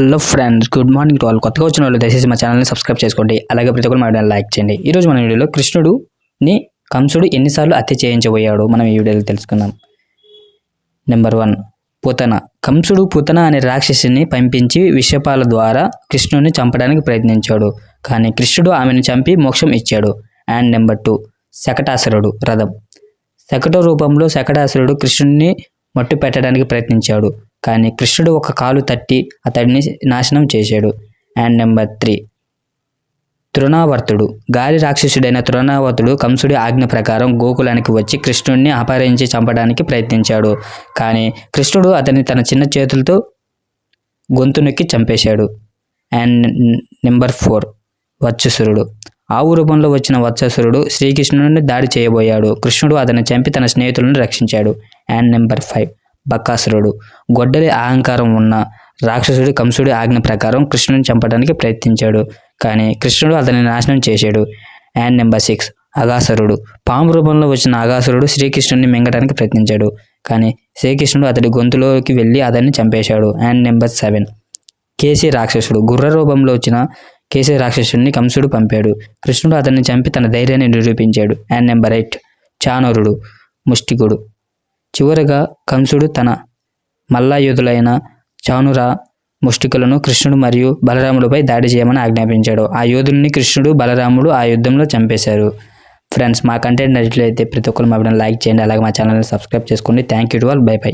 Hello friends good morning to all కొత్తగా వచ్చిన వాళ్ళు దయచేసి మా ఛానల్ని సబ్స్క్రైబ్ చేసుకోండి. అలాగే ప్రతి ఒక్కరు మా వీడియోని లైక్ చేయండి. ఈరోజు మన వీడియోలో కృష్ణుడుని కంసుడు ఎన్నిసార్లు హత్య చేయించబోయాడు? మనం ఈ వీడియోలో తెలుసుకుందాం. Number one Putana. కంసుడు పూతన అనే రాక్షసిని పంపించి విషపాల ద్వారా కృష్ణుడిని చంపడానికి ప్రయత్నించాడు. కానీ కృష్ణుడు ఆమెను చంపి మోక్షం ఇచ్చాడు. అండ్ నెంబర్ టూ శకటాసురుడు రథం. శకట రూపంలో శకటాసురుడు కృష్ణుడిని మట్టు పెట్టడానికి ప్రయత్నించాడు. కానీ కృష్ణుడు ఒక కాలు తట్టి అతడిని నాశనం చేశాడు. And number three. తృణావర్తుడు. గాలి రాక్షసుడైన తృణావర్తుడు కంసుడి ఆజ్ఞ ప్రకారం గోకులానికి వచ్చి కృష్ణుడిని అపహరించి చంపడానికి ప్రయత్నించాడు. కానీ కృష్ణుడు అతన్ని తన చిన్న చేతులతో గొంతు నొక్కి చంపేశాడు. And number four. వత్ససురుడు. ఆవు రూపంలో వచ్చిన వత్ససురుడు శ్రీకృష్ణుడిని దాడి చేయబోయాడు. కృష్ణుడు అతన్ని చంపి తన స్నేహితులను రక్షించాడు. And number five. బకాసురుడు గొడ్డలి అహంకారం ఉన్న రాక్షసుడు కంసుడి ఆజ్ఞ ప్రకారం కృష్ణుని చంపడానికి ప్రయత్నించాడు. కానీ కృష్ణుడు అతన్ని నాశనం చేశాడు. అండ్ నెంబర్ సిక్స్ అగాసురుడు పాము రూపంలో వచ్చిన అగాసురుడు శ్రీకృష్ణుని మింగడానికి ప్రయత్నించాడు. కానీ శ్రీకృష్ణుడు అతడి గొంతులోకి వెళ్ళి అతన్ని చంపేశాడు. అండ్ నెంబర్ సెవెన్ కేసీ రాక్షసుడు. గుర్ర రూపంలో వచ్చిన కేసీ రాక్షసుడిని కంసుడు పంపాడు. కృష్ణుడు అతన్ని చంపి తన ధైర్యాన్ని నిరూపించాడు. అండ్ నెంబర్ ఎయిట్ చానరుడు ముష్టికుడు. చివరగా కంసుడు తన మల్లాయుధులైన చానుర ముష్టికలను కృష్ణుడు మరియు బలరాముడిపై దాడి చేయమని ఆజ్ఞాపించాడు. ఆ యోధుల్ని కృష్ణుడు బలరాముడు ఆ యుద్ధంలో చంపేశారు. ఫ్రెండ్స్ మా కంటెంట్ నచ్చినట్లయితే ప్రతి ఒక్కరు మా వీడియోని లైక్ చేయండి. అలాగే మా ఛానల్ని సబ్స్క్రైబ్ చేసుకోండి. Thank you to all. Bye bye.